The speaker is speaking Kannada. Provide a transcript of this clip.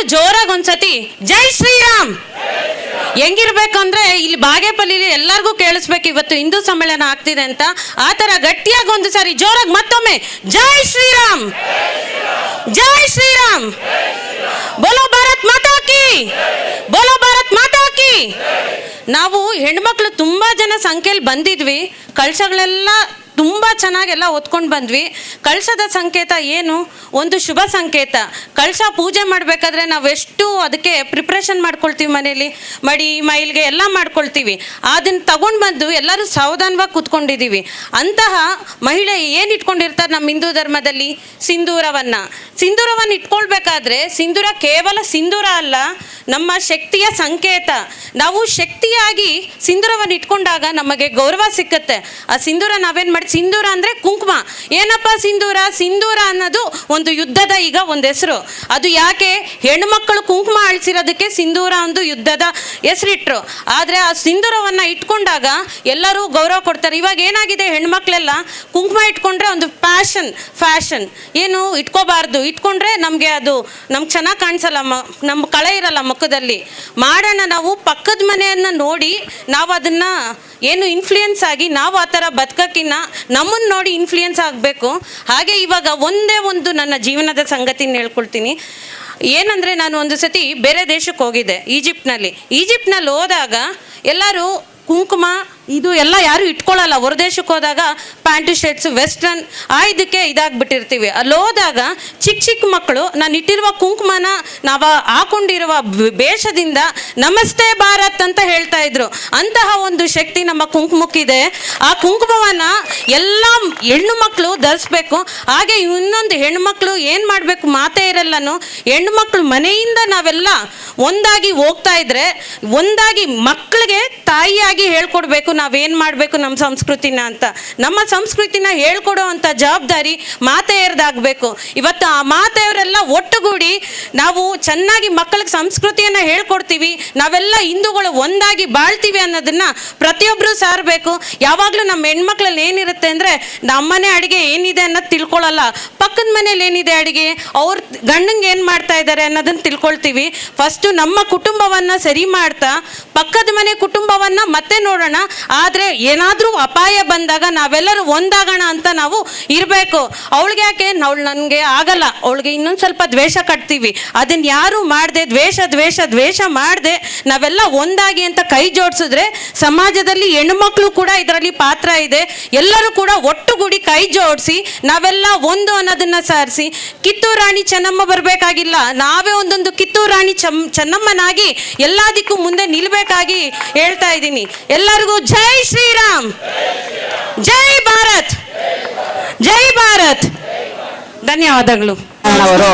ಎಲ್ಲರೂ ಜೋರಾಗಿ ಒಂದ್ಸತಿ, ಜೈ ಶ್ರೀರಾಮ್! ಹೆಂಗಿರ್ಬೇಕು ಅಂದ್ರೆ ಇಲ್ಲಿ ಬಾಗೇಪಲ್ಲಿಲಿ ಎಲ್ಲರಿಗೂ ಕೇಳಿಸ್ಬೇಕು ಇವತ್ತು ಹಿಂದೂ ಸಮ್ಮೇಳನ ಆಗ್ತಿದೆ ಅಂತ. ಆ ತರ ಗಟ್ಟಿಯಾಗಿ ಒಂದು ಸಾರಿ ಜೋರಾಗಿ ಮತ್ತೊಮ್ಮೆ, ಜೈ ಶ್ರೀರಾಮ್! ಜೈ ಶ್ರೀರಾಮ್! ಬೋಲೋ ಭಾರತ್ ಮಾತಾ ಕಿ! ಬೋಲೋ ಭಾರತ್ ಮಾತಾ ಕಿ! ನಾವು ಹೆಣ್ಮಕ್ಳು ತುಂಬಾ ಜನ ಸಂಖ್ಯೆಯಲ್ಲಿ ಬಂದಿದ್ವಿ. ಕಳಶಗಳೆಲ್ಲ ತುಂಬ ಚೆನ್ನಾಗೆಲ್ಲ ಹೊತ್ಕೊಂಡು ಬಂದ್ವಿ. ಕಳಶದ ಸಂಕೇತ ಏನು? ಒಂದು ಶುಭ ಸಂಕೇತ. ಕಳಶ ಪೂಜೆ ಮಾಡಬೇಕಾದ್ರೆ ನಾವು ಎಷ್ಟು ಅದಕ್ಕೆ ಪ್ರಿಪ್ರೇಷನ್ ಮಾಡ್ಕೊಳ್ತೀವಿ ಮನೇಲಿ ಮಡಿ, ಮೈಲ್ಗೆ ಎಲ್ಲ ಮಾಡ್ಕೊಳ್ತೀವಿ. ಅದನ್ನ ತಗೊಂಡು ಬಂದು ಎಲ್ಲರೂ ಸಾವಧಾನವಾಗಿ ಕೂತ್ಕೊಂಡಿದ್ದೀವಿ. ಅಂತಹ ಮಹಿಳೆ ಏನು ಇಟ್ಕೊಂಡಿರ್ತಾರೆ ನಮ್ಮ ಹಿಂದೂ ಧರ್ಮದಲ್ಲಿ? ಸಿಂಧೂರವನ್ನು. ಸಿಂಧೂರವನ್ನು ಇಟ್ಕೊಳ್ಬೇಕಾದ್ರೆ ಸಿಂಧೂರ ಕೇವಲ ಸಿಂಧೂರ ಅಲ್ಲ, ನಮ್ಮ ಶಕ್ತಿಯ ಸಂಕೇತ. ನಾವು ಶಕ್ತಿಯಾಗಿ ಸಿಂಧೂರವನ್ನು ಇಟ್ಕೊಂಡಾಗ ನಮಗೆ ಗೌರವ ಸಿಕ್ಕತ್ತೆ. ಆ ಸಿಂಧೂರ ನಾವೇನು ಮಾಡಿ ಸಿಂಧೂರ ಅಂದರೆ ಕುಂಕುಮ. ಏನಪ್ಪ ಸಿಂಧೂರ? ಸಿಂಧೂರ ಅನ್ನೋದು ಒಂದು ಯುದ್ಧದ ಈಗ ಒಂದು ಹೆಸರು. ಅದು ಯಾಕೆ? ಹೆಣ್ಮಕ್ಕಳು ಕುಂಕುಮ ಅಳಿಸಿರೋದಕ್ಕೆ ಸಿಂಧೂರ ಒಂದು ಯುದ್ಧದ ಹೆಸರಿಟ್ರು. ಆದರೆ ಆ ಸಿಂಧೂರವನ್ನು ಇಟ್ಕೊಂಡಾಗ ಎಲ್ಲರೂ ಗೌರವ ಕೊಡ್ತಾರೆ. ಇವಾಗ ಏನಾಗಿದೆ ಹೆಣ್ಮಕ್ಳೆಲ್ಲ? ಕುಂಕುಮ ಇಟ್ಕೊಂಡ್ರೆ ಒಂದು ಫ್ಯಾಷನ್ ಫ್ಯಾಷನ್ ಏನು? ಇಟ್ಕೋಬಾರ್ದು. ಇಟ್ಕೊಂಡ್ರೆ ನಮಗೆ ಅದು ನಮ್ಗೆ ಚೆನ್ನಾಗಿ ಕಾಣಿಸಲ್ಲ ಮ ನಮ್ಮ ಕಳೆ ಇರಲ್ಲ ಮುಖದಲ್ಲಿ. ಮಾಡೋಣ ನಾವು ಪಕ್ಕದ ಮನೆಯನ್ನು ನೋಡಿ ನಾವು ಅದನ್ನು ಏನು ಇನ್ಫ್ಲೂಯೆನ್ಸ್ ಆಗಿ ನಾವು ಆ ಥರ ಬದುಕಕ್ಕಿನ್ನ ನಮ್ಮನ್ನು ನೋಡಿ ಇನ್ಫ್ಲೂಯೆನ್ಸ್ ಆಗಬೇಕು. ಹಾಗೆ ಇವಾಗ ಒಂದೇ ಒಂದು ನನ್ನ ಜೀವನದ ಸಂಗತಿನ ಹೇಳ್ಕೊಳ್ತೀನಿ. ಏನಂದರೆ ನಾನು ಒಂದು ಸತಿ ಬೇರೆ ದೇಶಕ್ಕೆ ಹೋಗಿದ್ದೆ, ಈಜಿಪ್ಟ್ನಲ್ಲಿ. ಈಜಿಪ್ಟ್ನಲ್ಲಿ ಹೋದಾಗ ಎಲ್ಲರೂ ಕುಂಕುಮ ಇದು ಎಲ್ಲ ಯಾರು ಇಟ್ಕೊಳ್ಳಲ್ಲ. ಹೊರದೇಶಕ್ಕೆ ಹೋದಾಗ ಪ್ಯಾಂಟು, ಶರ್ಟ್ಸ್, ವೆಸ್ಟರ್ನ್, ಆ ಇದಕ್ಕೆ ಇದಾಗ್ಬಿಟ್ಟಿರ್ತೀವಿ. ಅಲ್ಲಿ ಹೋದಾಗ ಚಿಕ್ಕ ಚಿಕ್ಕ ಮಕ್ಕಳು, ನಾನು ಇಟ್ಟಿರುವ ಕುಂಕುಮನ ನಾವು ಹಾಕೊಂಡಿರುವ ಬೇಷದಿಂದ ನಮಸ್ತೆ ಭಾರತ್ ಅಂತ ಹೇಳ್ತಾ ಇದ್ರು. ಅಂತಹ ಒಂದು ಶಕ್ತಿ ನಮ್ಮ ಕುಂಕುಮಕ್ಕಿದೆ. ಆ ಕುಂಕುಮವನ್ನ ಎಲ್ಲ ಹೆಣ್ಣು ಮಕ್ಕಳು ಧರಿಸ್ಬೇಕು. ಹಾಗೆ ಇನ್ನೊಂದು ಹೆಣ್ಮಕ್ಳು ಏನು ಮಾಡಬೇಕು ಮಾತೇ ಇರಲ್ಲನು, ಹೆಣ್ಣು ಮಕ್ಕಳು ಮನೆಯಿಂದ ನಾವೆಲ್ಲ ಒಂದಾಗಿ ಹೋಗ್ತಾ ಇದ್ರೆ, ಒಂದಾಗಿ ಮಕ್ಕಳಿಗೆ ತಾಯಿಯಾಗಿ ಹೇಳ್ಕೊಡ್ಬೇಕು. ನಾವೇನು ಮಾಡಬೇಕು ನಮ್ಮ ಸಂಸ್ಕೃತಿನ ಅಂತ. ನಮ್ಮ ಸಂಸ್ಕೃತಿನ ಹೇಳ್ಕೊಡೋ ಅಂಥ ಜವಾಬ್ದಾರಿ ಮಾತೆಯರ್ದಾಗಬೇಕು. ಇವತ್ತು ಆ ಮಾತೆಯವರೆಲ್ಲ ಒಟ್ಟುಗೂಡಿ ನಾವು ಚೆನ್ನಾಗಿ ಮಕ್ಕಳಿಗೆ ಸಂಸ್ಕೃತಿಯನ್ನು ಹೇಳ್ಕೊಡ್ತೀವಿ, ನಾವೆಲ್ಲ ಹಿಂದೂಗಳು ಒಂದಾಗಿ ಬಾಳ್ತೀವಿ ಅನ್ನೋದನ್ನು ಪ್ರತಿಯೊಬ್ಬರು ಸಾರಬೇಕು. ಯಾವಾಗಲೂ ನಮ್ಮ ಹೆಣ್ಮಕ್ಳಲ್ಲಿ ಏನಿರುತ್ತೆ ಅಂದರೆ, ನಮ್ಮನೆ ಅಡುಗೆ ಏನಿದೆ ಅನ್ನೋದು ತಿಳ್ಕೊಳ್ಳಲ್ಲ ಪಕ್ಕದ ಮನೇಲಿ ಏನಿದೆ ಅಡುಗೆ? ಅವ್ರ ಗಂಡಂಗೆ ಏನು ಮಾಡ್ತಾ ಇದ್ದಾರೆ ಅನ್ನೋದನ್ನು ತಿಳ್ಕೊಳ್ತೀವಿ. ಫಸ್ಟು ನಮ್ಮ ಕುಟುಂಬವನ್ನು ಸರಿ ಮಾಡ್ತಾ, ಪಕ್ಕದ ಮನೆ ಕುಟುಂಬವನ್ನು ಮತ್ತೆ ನೋಡೋಣ. ಆದರೆ ಏನಾದರೂ ಅಪಾಯ ಬಂದಾಗ ನಾವೆಲ್ಲರೂ ಒಂದಾಗೋಣ ಅಂತ ನಾವು ಇರಬೇಕು. ಅವಳಿಗೆ ಯಾಕೆ? ಅವಳು ನನಗೆ ಆಗಲ್ಲ. ಅವಳಿಗೆ ಇನ್ನೊಂದು ಸ್ವಲ್ಪ ದ್ವೇಷ ಕಟ್ತೀವಿ. ಅದನ್ನ ಯಾರು ಮಾಡದೆ, ದ್ವೇಷ ದ್ವೇಷ ದ್ವೇಷ ಮಾಡದೆ ನಾವೆಲ್ಲ ಒಂದಾಗಿ ಅಂತ ಕೈ ಜೋಡಿಸಿದ್ರೆ ಸಮಾಜದಲ್ಲಿ ಹೆಣ್ಮಕ್ಳು ಕೂಡ ಇದರಲ್ಲಿ ಪಾತ್ರ ಇದೆ. ಎಲ್ಲರೂ ಕೂಡ ಒಟ್ಟುಗೂಡಿ ಕೈ ಜೋಡಿಸಿ ನಾವೆಲ್ಲ ಒಂದು ಅನ್ನೋದನ್ನ ಸಾರಿಸಿ, ಕಿತ್ತೂರು ರಾಣಿ ಚೆನ್ನಮ್ಮ ಬರಬೇಕಾಗಿಲ್ಲ. ನಾವೇ ಒಂದೊಂದು ಕಿತ್ತೂರು ರಾಣಿ ಚೆನ್ನಮ್ಮನಾಗಿ ಎಲ್ಲದಕ್ಕೂ ಮುಂದೆ ನಿಲ್ಬೇಕಾಗಿ ಹೇಳ್ತಾ ಇದ್ದೀನಿ. ಎಲ್ಲರಿಗೂ ಜೈ ಶ್ರೀರಾಮ್ ಜೈ ಭಾರತ್ ಜೈ ಭಾರತ್ ಧನ್ಯವಾದಗಳು ಅವರು